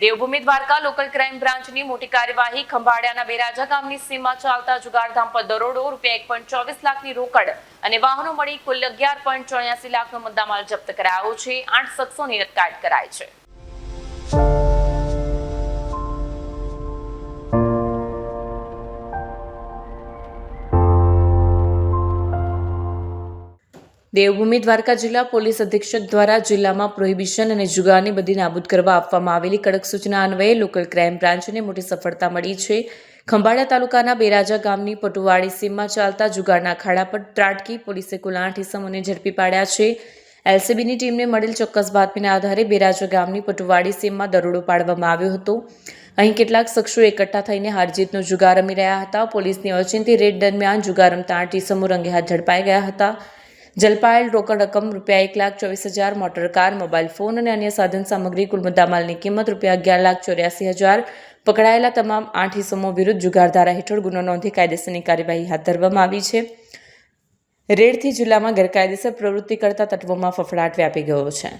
Devbhumi Dwarka local crime બ્રાન્ચની મોટી કાર્યવાહી ખંભાળિયાના બેરાજા ગામની સીમા ચાલતા જુગારધામ પર દરોડો, રૂપિયા એક પોઈન્ટ ચોવીસ લાખની રોકડ અને વાહનો મળી કુલ અગિયાર પોઈન્ટ ચોર્યાસી લાખનો મુદ્દામાલ જપ્ત કરાયો છે. આઠ શખ્સોની અટકાયત કરાઈ છે. દેવભૂમિ દ્વારકા જિલ્લા પોલીસ અધિક્ષક દ્વારા જિલ્લામાં પ્રોહિબિશન અને જુગારની બધી નાબૂદ કરવા આપવામાં આવેલી કડક સૂચના અન્વયે લોકલ ક્રાઇમ બ્રાન્ચને મોટી સફળતા મળી છે. ખંભાળા તાલુકાના બેરાજા ગામની પટુવાડી સીમમાં ચાલતા જુગારના ખાડા પર ત્રાટકી પોલીસે કુલ આઠ ઇસમોને ઝડપી પાડ્યા છે. એલસીબીની ટીમને મળેલ ચોક્કસ બાતમીના આધારે બેરાજા ગામની પટુવાડી સીમમાં દરોડો પાડવામાં આવ્યો હતો. અહીં કેટલાક શખ્સો એકઠા થઈને હારજીતનો જુગાર રમી રહ્યા હતા. પોલીસની ઓચિંતી રેડ દરમિયાન જુગાર રમતા આઠ ઇસમો રંગે હાથ ઝડપાઈ ગયા હતા. ઝડપાયેલ રોકડ રકમ રૂપિયા એક લાખ ચોવીસ હજાર, મોટર કાર, મોબાઈલ ફોન અને અન્ય સાધન સામગ્રી કુલ મુદ્દામાલની કિંમત રૂપિયા અગિયાર લાખ ચોર્યાસી હજાર પકડાયેલા તમામ આઠ ઇસમો વિરુદ્ધ જુગારધારા હેઠળ ગુનો નોંધી કાયદેસરની કાર્યવાહી હાથ ધરવામાં આવી છે. રેડથી જિલ્લામાં ગેરકાયદેસર પ્રવૃત્તિ કરતા તત્વોમાં ફફડાટ વ્યાપી ગયો છે.